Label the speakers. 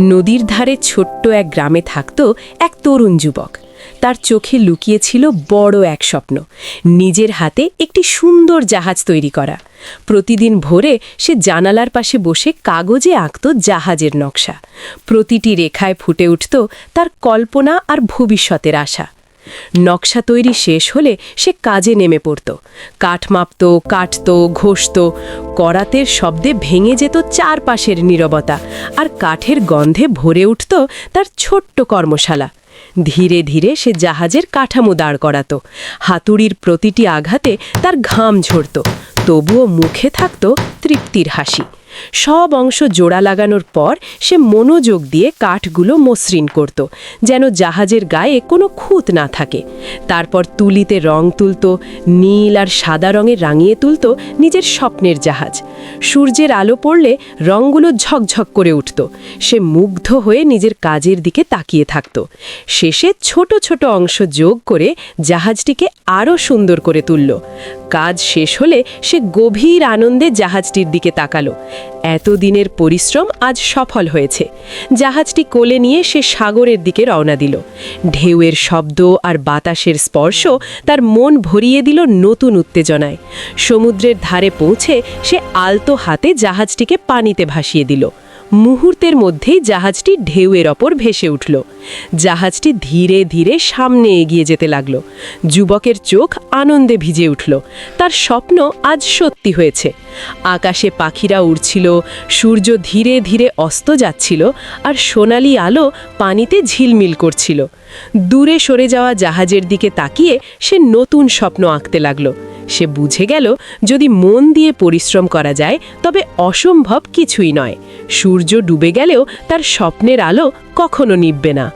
Speaker 1: নদীর ধারে ছোট্ট এক গ্রামে থাকত এক তরুণ যুবক। তার চোখে লুকিয়েছিল বড় এক স্বপ্ন, নিজের হাতে একটি সুন্দর জাহাজ তৈরি করা। প্রতিদিন ভোরে সে জানালার পাশে বসে কাগজে আঁকত জাহাজের নকশা। প্রতিটি রেখায় ফুটে উঠত তার কল্পনা আর ভবিষ্যতের আশা। নকশা তৈরি শেষ হলে সে কাজে নেমে পড়ত। কাঠ মাপত, কাটত, ঘষত। করাতের শব্দে ভেঙে যেত চারপাশের নীরবতা আর কাঠের গন্ধে ভরে উঠত তার ছোট্ট কর্মশালা। ধীরে ধীরে সে জাহাজের কাঠামো দাঁড় করাত। হাতুড়ির প্রতিটি আঘাতে তার ঘাম ঝরত। তবুও মুখে থাকত তৃপ্তির হাসি। সব অংশ জোড়া লাগানোর পর সে মনোযোগ দিয়ে কাঠগুলো মসৃণ করত, যেন জাহাজের গায়ে কোনো খুঁত না থাকে। তারপর তুলিতে রং তুলত, নীল আর সাদা রঙে রাঙিয়ে তুলত নিজের স্বপ্নের জাহাজ। সূর্যের আলো পড়লে রঙগুলো ঝকঝক করে উঠত। সে মুগ্ধ হয়ে নিজের কাজের দিকে তাকিয়ে থাকত। শেষে ছোট ছোট অংশ যোগ করে জাহাজটিকে আরও সুন্দর করে তুলল। কাজ শেষ হলে সে গভীর আনন্দে জাহাজটির দিকে তাকালো। এতদিনের পরিশ্রম আজ সফল হয়েছে। জাহাজটি কোলে নিয়ে সে সাগরের দিকে রওনা দিল। ঢেউয়ের শব্দ আর বাতাসের স্পর্শ তার মন ভরিয়ে দিল নতুন উত্তেজনায়। সমুদ্রের ধারে পৌঁছে সে আলতো হাতে জাহাজটিকে পানিতে ভাসিয়ে দিল। মুহূর্তের মধ্যেই জাহাজটি ঢেউয়ের ওপর ভেসে উঠল। জাহাজটি ধীরে ধীরে সামনে এগিয়ে যেতে লাগল। যুবকের চোখ আনন্দে ভিজে উঠল। তার স্বপ্ন আজ সত্যি হয়েছে। আকাশে পাখিরা উড়ছিল, সূর্য ধীরে ধীরে অস্ত যাচ্ছিল আর সোনালি আলো পানিতে ঝিলমিল করছিল। দূরে সরে যাওয়া জাহাজের দিকে তাকিয়ে সে নতুন স্বপ্ন আঁকতে লাগল। সে বুঝে গেল, যদি মন দিয়ে পরিশ্রম করা যায়, তবে অসম্ভব কিছুই নয়। সূর্য ডুবে গেলেও তার স্বপ্নের আলো কখনো নিববে না।